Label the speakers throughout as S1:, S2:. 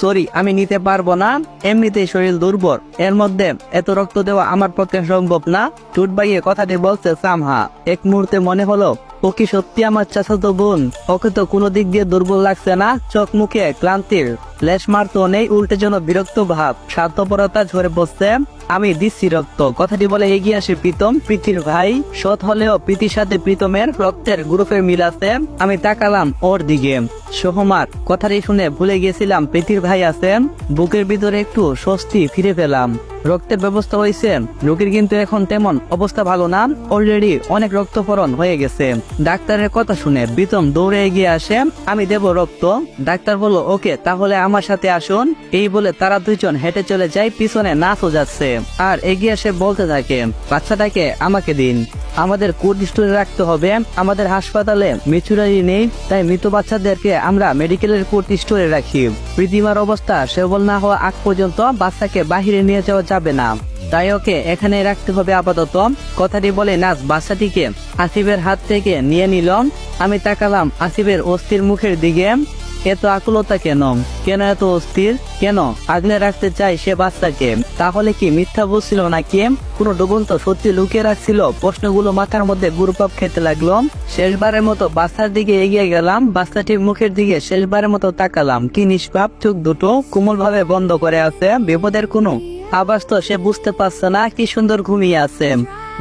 S1: Sorry, আমি নিতে পারব না। এমনিতেই শরীর দুর্বল। এর মধ্যে এত রক্ত দেওয়া আমার পক্ষে সম্ভব না। টুট বাইয়ে কথাটি বলছে সামহা। এক মুহূর্তে মনে হলো, ও কি সত্যি আমার চাচাতো বোন? ওকে তো কোনো দিক দিয়ে দুর্বল লাগছে না, চোখ মুখে ক্লান্তির। লেশ মারতো নেই, উল্টে যেন বিরক্ত ভাব। স্বার্থপরতা ঝরে বসছে আমি দিচ্ছি রক্ত। কথাটি বলে এগিয়ে আসে প্রীতম। প্রীতির ভাই, সৎ হলেও প্রীতির সাথে প্রীতমের রক্তের গ্রুপের মিল আছে। আমি তাকালাম ওর দিকে। সোহমার কথাটি শুনে ভুলে গেছিলাম প্রীতির ভাই আছেন। বুকের ভিতরে একটু স্বস্তি ফিরে পেলাম। রক্তের ব্যবস্থা হয়েছে রোগীর কিন্তু এখন তেমন অবস্থা ভালো না। অলরেডি অনেক রক্তক্ষরণ হয়ে গেছে। ডাক্তারের কথা শুনে প্রীতম দৌড়ে এগিয়ে আসে, আমি দেব রক্ত। ডাক্তার বলল, ওকে, তাহলে আমার সাথে আসুন। এই বলে তারা দুইজন হেঁটে চলে যায়, পিছনে নাচও যাচ্ছে। আর এগিয়ে এসে বলতে থাকে, বাচ্চাটাকে আমাকে দিন। আমাদের কোড স্টোরে রাখতে হবে। আমাদের হাসপাতালে মিচুরারি নেই, তাই মৃত বাচ্চাদেরকে আমরা মেডিকেলের কোর্ট স্টোরে রাখি। প্রীতিমার অবস্থা সেবল না হওয়া আগ পর্যন্ত বাচ্চাকে বাহিরে নিয়ে যাওয়া যাবে না। তাই ওকে এখানে রাখতে হবে আপাতত। কথাটি বলে নাচ বাচ্চাটিকে আসিফের হাত থেকে নিয়ে নিলাম আমি তাকালাম আসিফের অস্থির মুখের দিকে। এত আকুলতা কেন? কেন এত অস্থির? কেন? আগলে রাখতে চাই সে বাচ্চাকে। তাহলে কি মিথ্যা বলছিল না কেম কোনো ডুবন্ত সত্যি লুকিয়ে রাখছিল? প্রশ্নগুলো মাথার মধ্যে গুরুপাপ খেতে লাগল। শেষবারের মতো বাচ্চার দিকে এগিয়ে গেলাম। বাচ্চাটির মুখের দিকে শেষবারের মতো তাকালাম। কি নিষ্পাপ চোখ দুটো কোমল ভাবে বন্ধ করে আছে। বিপদের কোনো আবাস তো সে বুঝতে পারছে না কি সুন্দর ঘুমিয়ে আছে।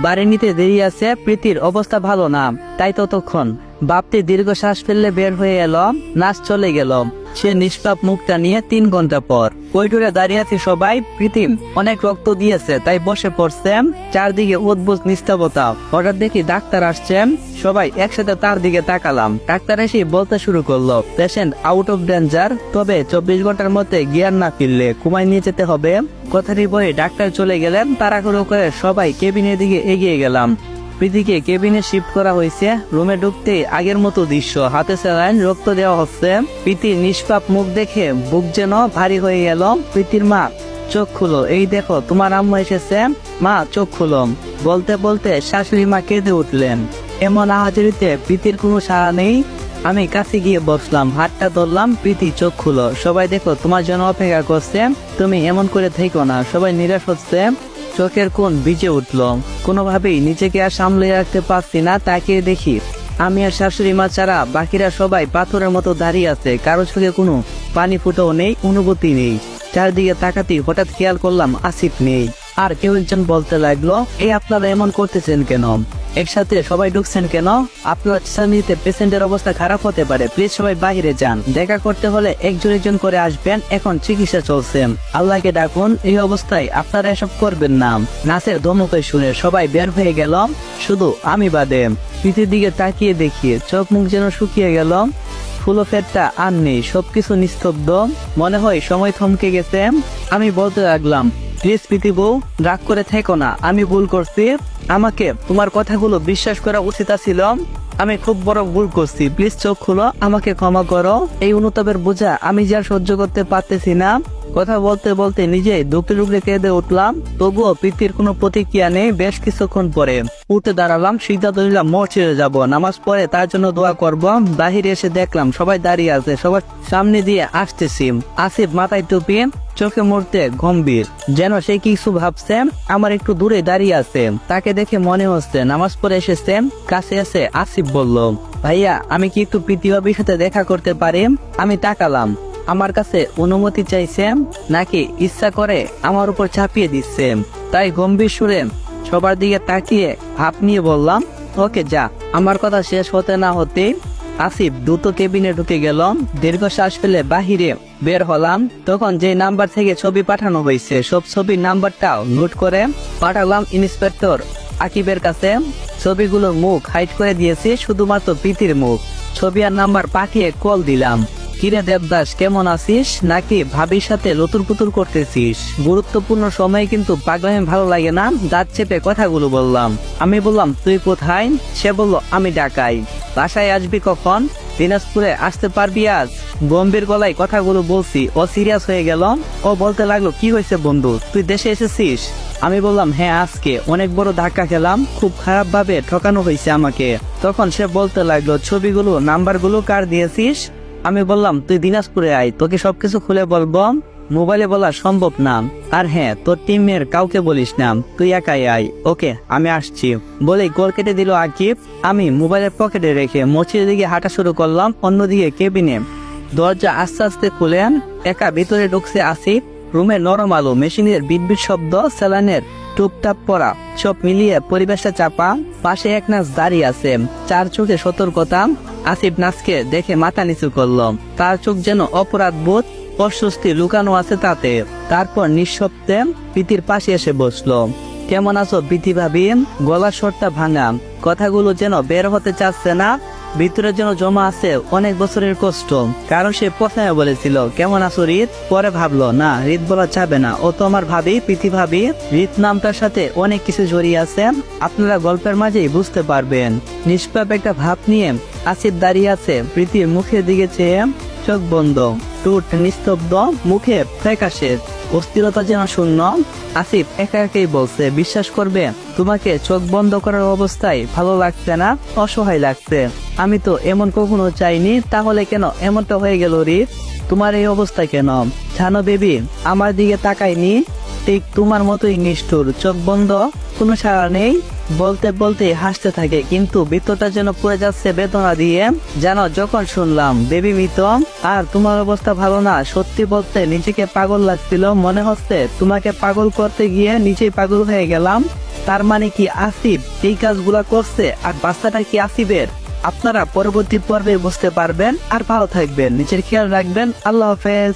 S1: বাড়ি নিতে দেরি আছে, প্রীতির অবস্থা ভালো না। তাই ততক্ষণ বাপটি দীর্ঘ শ্বাস ফেললে বের হয়ে এলাম নাচ চলে গেল। সে নিষ্পাপ মুখটা নিয়ে তিন ঘণ্টা পর। কৈটুরে দাঁড়িয়ে আছে সবাই, প্রীতিম, অনেক রক্ত দিয়েছে, তাই বসে পড়ছে, চারদিকে অদ্ভুত নিস্তবতা হঠাৎ দেখি ডাক্তার আসছেন সবাই একসাথে তার দিকে তাকালাম। ডাক্তার এসে বলতে শুরু করল পেশেন্ট আউট অফ ডেঞ্জার তবে চব্বিশ ঘণ্টার মধ্যে জ্ঞান না ফিরলে কুমায় নিয়ে যেতে হবে। কথাটি বলে ডাক্তার চলে গেলেন, তাড়াহুড়ো করে সবাই কেবিনের দিকে এগিয়ে গেলাম। প্রীতিকে কেবিনে শিফট করা হয়েছে। রুমে ঢুকতে আগের মতো দৃশ্য। হাতে স্যালাইন, রক্ত দেওয়া হচ্ছে। প্রীতির নিষ্পাপ মুখ দেখে বুক যেন ভারী হয়ে গেল। প্রীতির মা, চোখ খুলো। এই দেখো, তোমার আম্মু এসেছে। মা, চোখ খুলো। বলতে বলতে শাশুড়ি মা কেঁদে উঠলেন। এমন আহাজারিতে প্রীতির কোনো সাড়া নেই। আমি কাছে গিয়ে বসলাম, হাতটা ধরলাম, প্রীতি চোখ খুলো। সবাই দেখো, তোমার জন্য অপেক্ষা করছে। তুমি এমন করে থেকো না, সবাই নিরাশ হচ্ছে। চোখের কোন বিজে উঠল। কোনোভাবেই নিজেকে আর সামলে রাখতে পারছি না তাকে দেখি। আমি আর শাশুড়ি মা ছাড়া বাকিরা সবাই পাথরের মতো দাঁড়িয়ে আছে, কারও চোখে কোনো পানি ফুটাও নেই, অনুভূতি নেই। চারদিকে তাকাতেই হঠাৎ খেয়াল করলাম আসিফ নেই। আর কেউ একজন বলতে লাগল, এই আপনারা এমন করতেছেন কেন? একসাথে সবাই ঢুকছেন কেন? আপনার সামনেতে পেশেন্টের অবস্থা খারাপ হতে পারে প্লিজ সবাই বাইরে যান। দেখা করতে হলে একজন একজন করে আসবেন, এখন চিকিৎসা চলছে আল্লাহকে ডাকুন, এই অবস্থায় আপনারা এসব করবেন না। নাচের ধমকে শুনে সবাই বের হয়ে গেল, শুধু আমি বাদে। পিঠের দিকে তাকিয়ে দেখিয়ে চোখ মুখ যেন শুকিয়ে গেল। ফুলো ফেরটা আর নেই, সবকিছু নিস্তব্ধ। মনে হয় সময় থমকে গেছে। আমি বলতে লাগলাম প্লিজ প্রীতি বউ, রাগ করে থেকো না। আমি ভুল করছি। আমাকে তোমার কথাগুলো বিশ্বাস করা উচিত ছিল আমি খুব বড় ভুল করছি। প্লিজ চোখ খুলো। আমাকে ক্ষমা করো। এই অনুতাপের বোঝা আমি যা সহ্য করতে পারতেছি না। কথা বলতে বলতে নিজেই দুঃখে দুঃখে কেঁদে উঠলাম, তবুও প্রীতির কোনো প্রতিক্রিয়া নেই, বেশ কিছুক্ষণ পরে উঠে দাঁড়ালাম, সিদ্ধান্ত নিলাম মসজিদে যাব। নামাজ পড়ে তার জন্য দোয়া করব। বাহিরে এসে দেখলাম সবাই দাঁড়িয়ে আছে, সবার সামনে দিয়ে আসতেছি। আসিফ মাথায় টুপি, চোখে মুড়তে গম্ভীর। যেন সে কিছু ভাবছে, আমার একটু দূরে দাঁড়িয়ে আছে। তাকে দেখে মনে হচ্ছে, নামাজ পড়ে এসেছে, কাছে এসে আসিফ বলল, ভাইয়া, আমি কি একটু প্রীতিভাবির সাথে দেখা করতে পারি? আমি তাকালাম। আমার কাছে অনুমতি চাইছে নাকি ইচ্ছা করে আমার উপর চাপিয়ে দিচ্ছে তাই গম্ভীর সুরে সবার দিকে তাকিয়ে হাত নিয়ে বললাম, ওকে, যা, আমার কথা শেষ হতে না হতেই আসিফ দ্রুত কেবিনে ঢুকে গেল। দীর্ঘ শ্বাস ফেলে বাহিরে বের হলাম। তখন যে নাম্বার থেকে ছবি পাঠানো হয়েছে, সব ছবির নাম্বারটাও নোট করে পাঠালাম ইন্সপেক্টর আকিবের কাছে। ছবিগুলোর মুখ হাইট করে দিয়েছি, শুধুমাত্র প্রীতির মুখ। ছবি আর নাম্বার পাঠিয়ে কল দিলাম। কিরে দেবদাস, কেমন আছিস? নাকি ভাবির সাথে লতুর পুতুর করতেছিস? গুরুত্বপূর্ণ সময় কিন্তু পাগলামি ভালো লাগে না? দাঁত চেপে কথাগুলো বললাম। আমি বললাম, তুই কোথায়? সে বলল, আমি ঢাকাই বাসায় আসবি কখন? দিনাজপুরে আসতে পারবি আজ। গম্ভীর গলায় কথাগুলো বলছি, ও সিরিয়াস হয়ে গেল? ও বলতে লাগল, কি হয়েছে বন্ধু? তুই দেশে এসেছিস? আমি বললাম হ্যাঁ আজকে। অনেক বড় ধাক্কা খেলাম। খুব খারাপ ভাবে ঠকানো হয়েছে আমাকে। তখন সে বলতে লাগল, ছবিগুলো, নাম্বারগুলো কার দিয়েছিস? আমি বললাম, তুই দিনাজপুরে আয়, তোকে সবকিছু খুলে বলব, মোবাইলে বলা সম্ভব না। আর হ্যাঁ তোর টিমের কাউকে বলিস না, তুই একাই আয়। ওকে, আমি আসছি। বলেই কল কেটে দিল আকিব। আমি মোবাইলের পকেটে রেখে মসজিদের দিকে হাঁটা শুরু করলাম, অন্যদিকে কেবিনে। দরজা আস্তে আস্তে খুলেন একা ভিতরে ঢুকছে আসিফ রুমে নরম আলো, মেশিনের বিটবিট শব্দ স্যালানের টুপটাপ পড়া সব মিলিয়ে পরিবেশটা চাপা, পাশে এক নাচ দাঁড়িয়ে আছে। চার চোখে সতর্কতা, আসিফ নাচকে দেখে মাথা নিচু করল। তার চোখ যেন অপরাধ বোধ, অস্বস্তি লুকানো আছে তাতে। তারপর নিঃশব্দে প্রীতির পাশে এসে বসল। কেমন আছো প্রীতি ভাবি গলার স্বরটা ভাঙা। কথাগুলো যেন বের হতে চাচ্ছে না ভিতরে যেন জমা আছে অনেক বছরের কষ্ট। কারণ সে প্রথমে বলেছিল, কেমন আছো রিত? পরে ভাবলো, না, রিত বলা যাবে না। ও তো আমার ভাবি প্রীতি ভাবি। রিত নামটার সাথে অনেক কিছু জড়িয়ে আছে। আপনারা গল্পের মাঝেই বুঝতে পারবেন। নিষ্পাপ একটা ভাব নিয়ে আসিফ দাঁড়িয়ে আছে প্রীতির মুখের দিকে চেয়ে। চোখ বন্ধ। টুট নিস্তব্ধ। মুখে ফ্যাকাশে। অস্থিরতা যেন শূন্য। আসিফ একা একাই বলছে, বিশ্বাস করবে, তোমাকে চোখ বন্ধ করার অবস্থায় ভালো লাগছে না, অসহায় লাগছে। আমি তো এমন কখনো চাইনি, তাহলে কেন এমনটা হয়ে গেল রি? তোমার এই অবস্থা কেন? জানো বেবি, আমার দিকে তাকায়নি। ঠিক তোমার মতোই নিষ্ঠুর, চোখ বন্ধ, কোনো সাড়া নেই। বলতে বলতে হাসতে থাকে, কিন্তু ভিতরটা যেন পড়ে যাচ্ছে বেদনা দিয়ে। যেন যখন শুনলাম, বেবি মৃত, আর তোমার অবস্থা ভালো না, সত্যি বলতে নিজেকে পাগল লাগছিল, মনে হচ্ছে তোমাকে পাগল করতে গিয়ে নিজেই পাগল হয়ে গেলাম। তার মানে কি আসিফ এই কাজগুলা করছে, আর বাচ্চাটা কি আসিফের? আপনারা পরবর্তী পর্বে বুঝতে পারবেন, আর ভালো থাকবেন, নিজের খেয়াল রাখবেন, আল্লাহ হাফেজ।